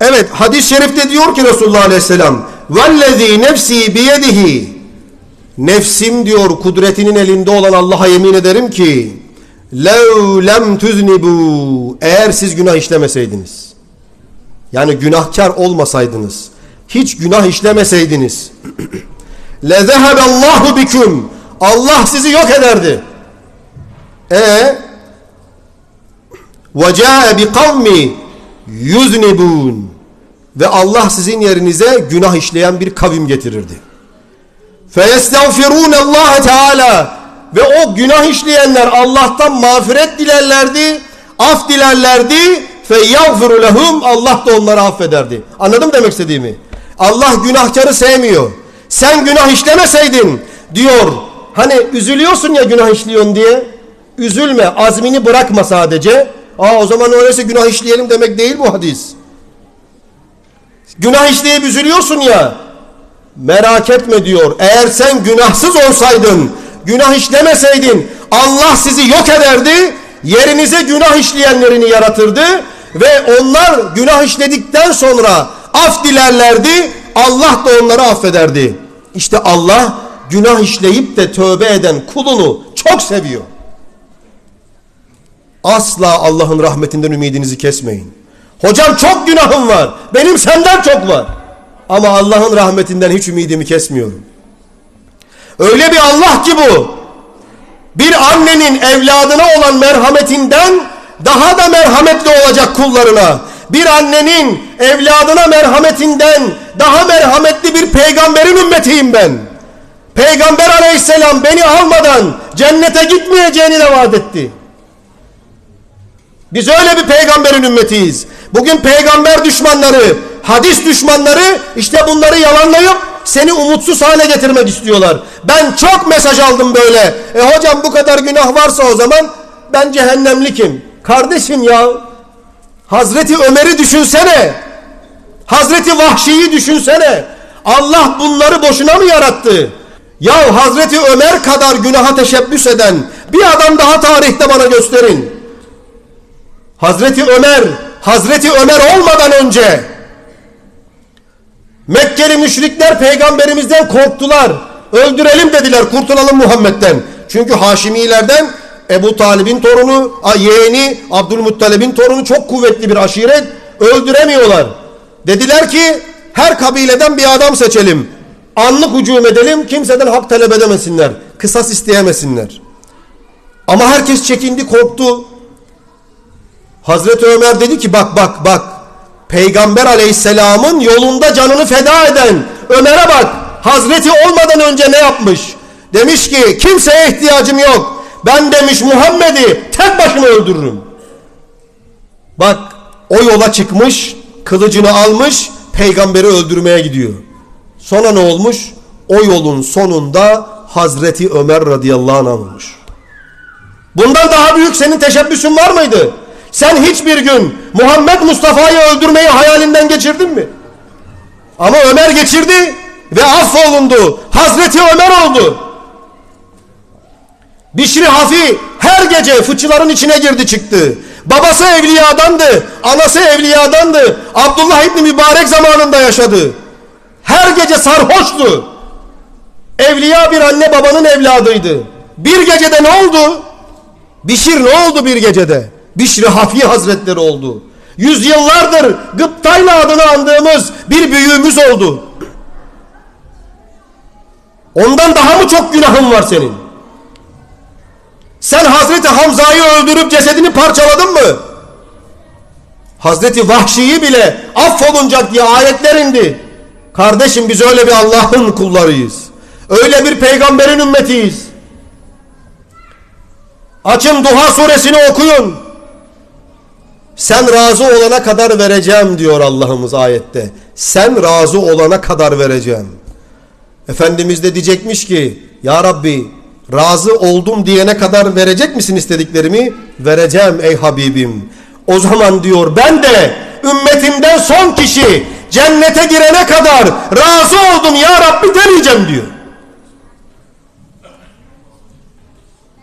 Evet hadis-i şerifte diyor ki Resulullah Aleyhisselam vellezî nefsi biyedihi nefsim diyor kudretinin elinde olan Allah'a yemin ederim ki lev lem tuznibu eğer siz günah işlemeseydiniz yani günahkar olmasaydınız hiç günah işlemeseydiniz lezeheballahu biküm. Allah sizi yok ederdi. E ve ca'e bi kavmi yuznibun ve Allah sizin yerinize günah işleyen bir kavim getirirdi. Feyestağfirun Allah Teala ve o günah işleyenler Allah'tan mağfiret dilerlerdi, af dilerlerdi. Feyyaghfiru lehum Allah da onları affederdi. Anladın demek istediğimi? Allah günahkarı sevmiyor. Sen günah işlemeseydin diyor. Hani üzülüyorsun ya günah işliyorsun diye. Üzülme, azmini bırakma sadece. Aa o zaman öyleyse günah işleyelim demek değil bu hadis. Günah işleyip üzülüyorsun ya. Merak etme diyor. Eğer sen günahsız olsaydın, günah işlemeseydin Allah sizi yok ederdi. Yerinize günah işleyenlerini yaratırdı ve onlar günah işledikten sonra af dilerlerdi. Allah da onları affederdi. İşte Allah günah işleyip de tövbe eden kulunu çok seviyor. Asla Allah'ın rahmetinden ümidinizi kesmeyin. Hocam çok günahım var. Benim senden çok var. Ama Allah'ın rahmetinden hiç ümidimi kesmiyorum. Öyle bir Allah ki bu. Bir annenin evladına olan merhametinden daha da merhametli olacak kullarına. Bir annenin evladına merhametinden daha merhametli bir peygamberin ümmetiyim ben. Peygamber aleyhisselam beni almadan cennete gitmeyeceğini de vaat etti. Biz öyle bir peygamberin ümmetiyiz. Bugün peygamber düşmanları, hadis düşmanları işte bunları yalanlayıp seni umutsuz hale getirmek istiyorlar. Ben çok mesaj aldım böyle. E hocam bu kadar günah varsa o zaman ben cehennemlikim. Kardeşim ya Hazreti Ömer'i düşünsene. Hazreti Vahşi'yi düşünsene. Allah bunları boşuna mı yarattı? Ya Hazreti Ömer kadar günaha teşebbüs eden bir adam daha tarihte bana gösterin. Hazreti Ömer, Hazreti Ömer olmadan önce Mekkeli müşrikler peygamberimizden korktular. Öldürelim dediler, kurtulalım Muhammed'den. Çünkü Haşimilerden Ebu Talib'in torunu, yeğeni Abdülmuttalib'in torunu çok kuvvetli bir aşiret. Öldüremiyorlar. Dediler ki her kabileden bir adam seçelim. Anlık hücum edelim, kimseden hak talep edemesinler. Kısas isteyemesinler. Ama herkes çekindi, korktu. Hazreti Ömer dedi ki bak bak bak Peygamber aleyhisselamın yolunda canını feda eden Ömer'e bak Hazreti olmadan önce ne yapmış? Demiş ki kimseye ihtiyacım yok. Ben demiş Muhammed'i tek başıma öldürürüm. Bak o yola çıkmış kılıcını almış peygamberi öldürmeye gidiyor. Sonra ne olmuş? O yolun sonunda Hazreti Ömer radıyallahu anh olmuş. Bundan daha büyük senin teşebbüsün var mıydı? Sen hiçbir gün Muhammed Mustafa'yı öldürmeyi hayalinden geçirdin mi? Ama Ömer geçirdi ve affolundu. Hazreti Ömer oldu. Bişri Hafi her gece fıçıların içine girdi çıktı. Babası evliyadandı, anası evliyadandı. Abdullah İbni Mübarek zamanında yaşadı. Her gece sarhoştu. Evliya bir anne babanın evladıydı. Bir gecede ne oldu? Bişir ne oldu bir gecede? Bişri Hafi Hazretleri oldu. Yüzyıllardır Gıptayla adını andığımız bir büyüğümüz oldu. Ondan daha mı çok günahın var senin? Sen Hazreti Hamza'yı öldürüp cesedini parçaladın mı? Hazreti Vahşi'yi bile affolunacak diye ayetler indi. Kardeşim biz öyle bir Allah'ın kullarıyız. Öyle bir peygamberin ümmetiyiz. Açın Duha suresini okuyun. Sen razı olana kadar vereceğim diyor Allah'ımız ayette. Sen razı olana kadar vereceğim. Efendimiz de diyecekmiş ki Ya Rabbi razı oldum diyene kadar verecek misin istediklerimi? Vereceğim ey Habibim. O zaman diyor ben de ümmetimden son kişi cennete girene kadar razı oldum ya Rabbi demeyeceğim diyor.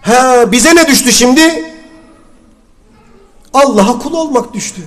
He bize ne düştü şimdi? Allah'a kul olmak düştü.